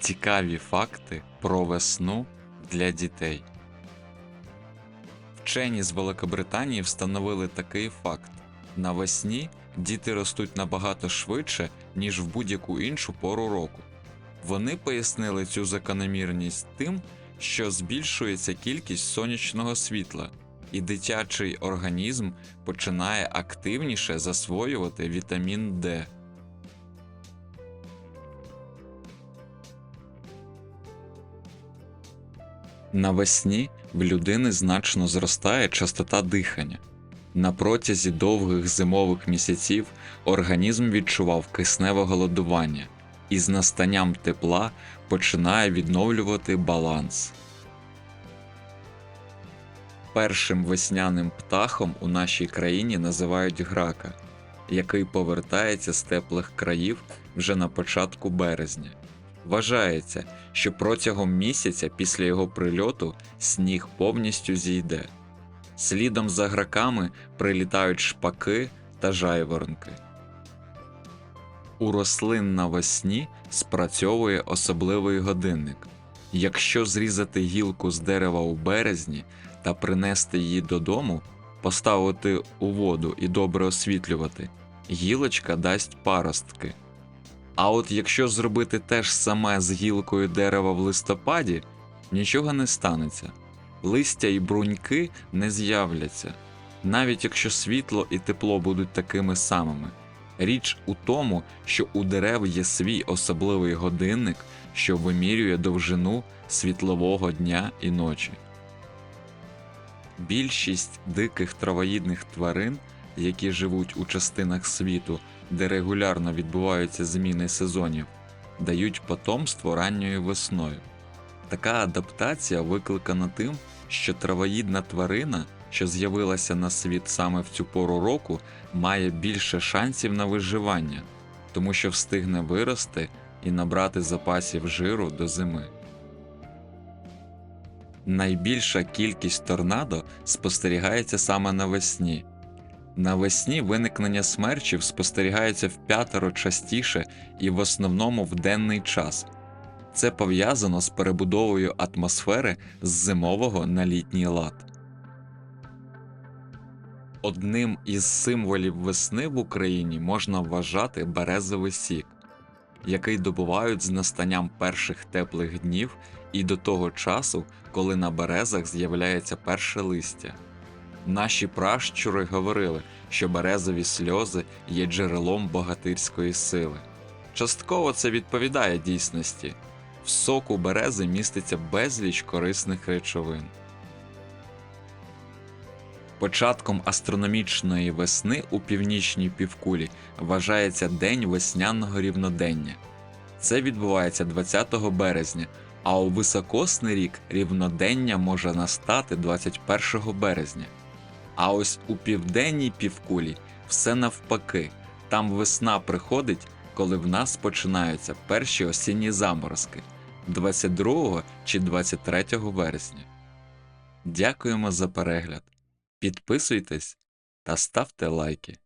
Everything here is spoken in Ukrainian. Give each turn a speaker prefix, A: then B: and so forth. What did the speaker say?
A: Цікаві факти про весну для дітей. Вчені з Великобританії встановили такий факт: навесні діти ростуть набагато швидше, ніж в будь-яку іншу пору року. Вони пояснили цю закономірність тим, що збільшується кількість сонячного світла, і дитячий організм починає активніше засвоювати вітамін Д. Навесні в людини значно зростає частота дихання. На протязі довгих зимових місяців організм відчував кисневе голодування і з настанням тепла починає відновлювати баланс. Першим весняним птахом у нашій країні називають грака, який повертається з теплих країв вже на початку березня. Вважається, що протягом місяця після його прильоту сніг повністю зійде. Слідом за граками прилітають шпаки та жайворонки. У рослин навесні спрацьовує особливий годинник. Якщо зрізати гілку з дерева у березні та принести її додому, поставити у воду і добре освітлювати, гілочка дасть паростки. А от якщо зробити те ж саме з гілкою дерева в листопаді, нічого не станеться. Листя і бруньки не з'являться, навіть якщо світло і тепло будуть такими самими. Річ у тому, що у дерев є свій особливий годинник, що вимірює довжину світлового дня і ночі. Більшість диких травоїдних тварин, які живуть у частинах світу, де регулярно відбуваються зміни сезонів, дають потомство ранньою весною. Така адаптація викликана тим, що травоїдна тварина, що з'явилася на світ саме в цю пору року, має більше шансів на виживання, тому що встигне вирости і набрати запасів жиру до зими. Найбільша кількість торнадо спостерігається саме навесні. Навесні виникнення смерчів спостерігається в п'ятеро частіше і в основному в денний час. Це пов'язано з перебудовою атмосфери з зимового на літній лад. Одним із символів весни в Україні можна вважати березовий сік, який добувають з настанням перших теплих днів і до того часу, коли на березах з'являється перше листя. Наші пращури говорили, що березові сльози є джерелом богатирської сили. Частково це відповідає дійсності. В соку берези міститься безліч корисних речовин. Початком астрономічної весни у північній півкулі вважається День весняного рівнодення. Це відбувається 20 березня, а у високосний рік рівнодення може настати 21 березня. А ось у південній півкулі все навпаки, там весна приходить, коли в нас починаються перші осінні заморозки 22 чи 23 вересня. Дякуємо за перегляд. Підписуйтесь та ставте лайки.